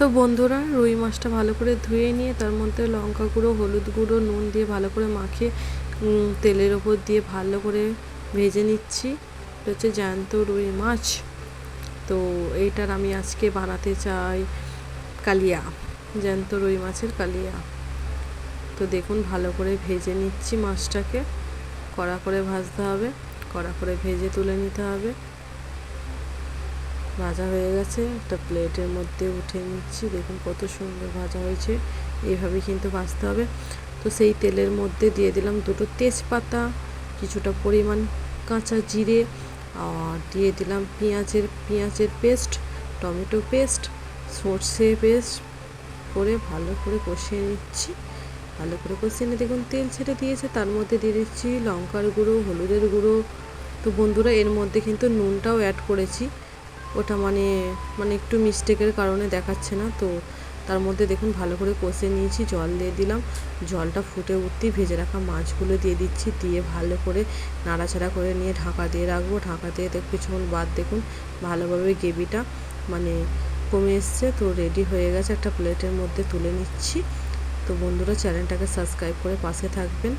তো বন্ধুরা, রুই মাছটা ভালো করে ধুয়ে নিয়ে তার মধ্যে লঙ্কা গুঁড়ো, হলুদ গুঁড়ো, নুন দিয়ে ভালো করে মাখিয়ে তেলের ওপর দিয়ে ভালো করে ভেজে নিচ্ছি। এটা হচ্ছে জ্যান্ত রুই মাছ। তো এইটার আমি আজকে বানাতে চাই কালিয়া, জ্যান্ত রুই মাছের কালিয়া। তো দেখুন, ভালো করে ভেজে নিচ্ছি মাছটাকে। কড়া করে ভাজতে হবে, কড়া করে ভেজে তুলে নিতে হবে। ভাজা হয়ে গেছে। একটা প্লেটের মধ্যে উঠে নিচ্ছি। দেখুন কত সুন্দর ভাজা হয়েছে। এইভাবে কিন্তু ভাজতে হবে। তো সেই তেলের মধ্যে দিয়ে দিলাম দুটো তেজপাতা, কিছুটা পরিমাণ কাঁচা জিরে আর দিয়ে দিলাম পেঁয়াজের পেঁয়াজের পেস্ট টমেটো পেস্ট সর্ষে পেস্ট করে ভালো করে কষিয়ে নিচ্ছি। ভালো করে কষিয়ে নিয়ে দেখুন তেল ছেড়ে দিয়েছে। তার মধ্যে দিয়ে দিচ্ছি লঙ্কার গুঁড়ো, হলুদের গুঁড়ো। তো বন্ধুরা, এর মধ্যে কিন্তু নুনটাও অ্যাড করেছি। ওটা মানে মানে একটু মিস্টেকের কারণে দেখাচ্ছে না। তো তার মধ্যে দেখুন ভালো করে কষে নিয়েছি, জল দিয়ে দিলাম। জলটা ফুটে উঠতেই ভেজে রাখা মাছগুলো দিয়ে দিচ্ছি, দিয়ে ভালো করে নাড়াচাড়া করে নিয়ে ঢাকা দিয়ে রাখব। ঢাকা দিয়ে কিছুক্ষণ বাদ দেখুন ভালোভাবে গ্রেভিটা মানে কমে এসছে। তো রেডি হয়ে গেছে, একটা প্লেটের মধ্যে তুলে নিচ্ছি। তো বন্ধুরা, চ্যানেলটাকে সাবস্ক্রাইব করে পাশে থাকবেন।